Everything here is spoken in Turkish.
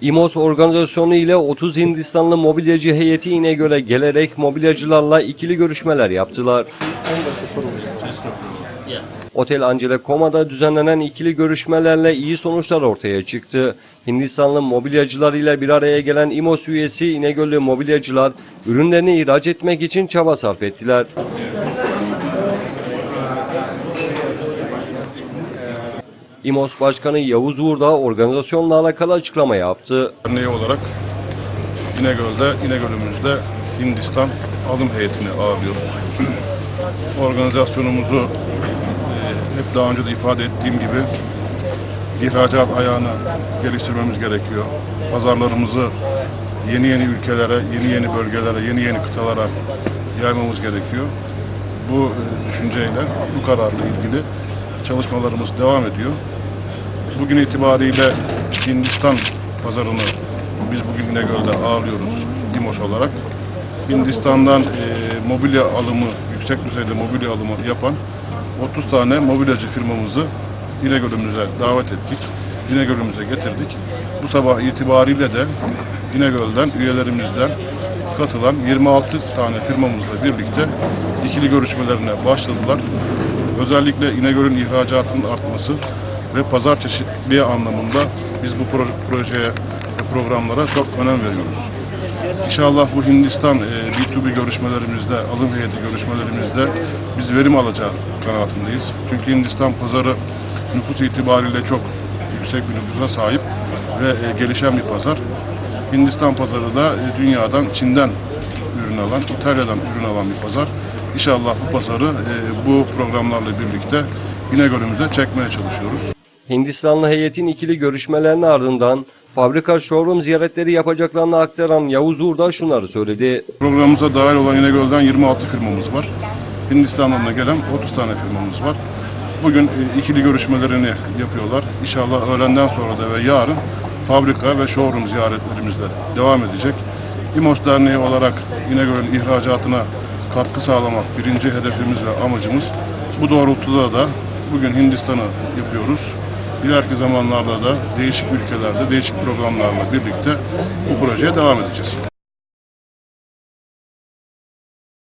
İMOS organizasyonu ile 30 Hindistanlı mobilyacı heyeti İnegöl'e gelerek mobilyacılarla ikili görüşmeler yaptılar. Otel Angela Koma'da düzenlenen ikili görüşmelerle iyi sonuçlar ortaya çıktı. Hindistanlı mobilyacılar ile bir araya gelen İMOS üyesi İnegöllü mobilyacılar ürünlerini ihraç etmek için çaba sarf ettiler. İMOS Başkanı Yavuz Uğur da organizasyonla alakalı açıklama yaptı. Derneği olarak İnegöl'de, İnegöl'ümüzde Hindistan alım heyetini ağırlıyoruz. Organizasyonumuzu e, hep daha önce de ifade ettiğim gibi ihracat ayağını geliştirmemiz gerekiyor. Pazarlarımızı yeni yeni ülkelere, yeni yeni bölgelere, yeni yeni kıtalara yaymamız gerekiyor. Bu e, düşünceyle, bu kararla ilgili çalışmalarımız devam ediyor. Bugün itibariyle Hindistan pazarını biz bugün İnegöl'de ağırlıyoruz İMOŞ olarak. Hindistan'dan e, mobilya alımı, yüksek düzeyde mobilya alımı yapan 30 tane mobilyacı firmamızı İnegöl'ümüze davet ettik. İnegöl'ümüze getirdik. Bu sabah itibariyle de İnegöl'den, üyelerimizden katılan 26 tane firmamızla birlikte ikili görüşmelerine başladılar. Özellikle İnegöl'ün ihracatının artması ve pazar çeşitliliği anlamında biz bu proje, projeye programlara çok önem veriyoruz. İnşallah bu Hindistan e, B2B görüşmelerimizde, alım heyeti görüşmelerimizde biz verim alacağı kanaatindeyiz. Çünkü Hindistan pazarı nüfus itibariyle çok yüksek bir nüfusa sahip ve e, gelişen bir pazar. Hindistan pazarı da e, dünyadan, Çin'den ürün alan, İtalya'dan ürün alan bir pazar. İnşallah bu pazarı e, bu programlarla birlikte İnegöl'ümüze çekmeye çalışıyoruz. Hindistanlı heyetin ikili görüşmelerinin ardından fabrika showroom ziyaretleri yapacaklarını aktaran Yavuz Uğur şunları söyledi. Programımıza dahil olan İnegöl'den 26 firmamız var. Hindistan'dan da gelen 30 tane firmamız var. Bugün e, ikili görüşmelerini yapıyorlar. İnşallah öğlenden sonra da ve yarın fabrika ve showroom ziyaretlerimizle devam edecek. İMOS Derneği olarak İnegöl'ün ihracatına katkı sağlamak birinci hedefimiz ve amacımız. Bu doğrultuda da bugün Hindistan'ı yapıyoruz. İleriki zamanlarda da değişik ülkelerde, değişik programlarla birlikte bu projeye devam edeceğiz.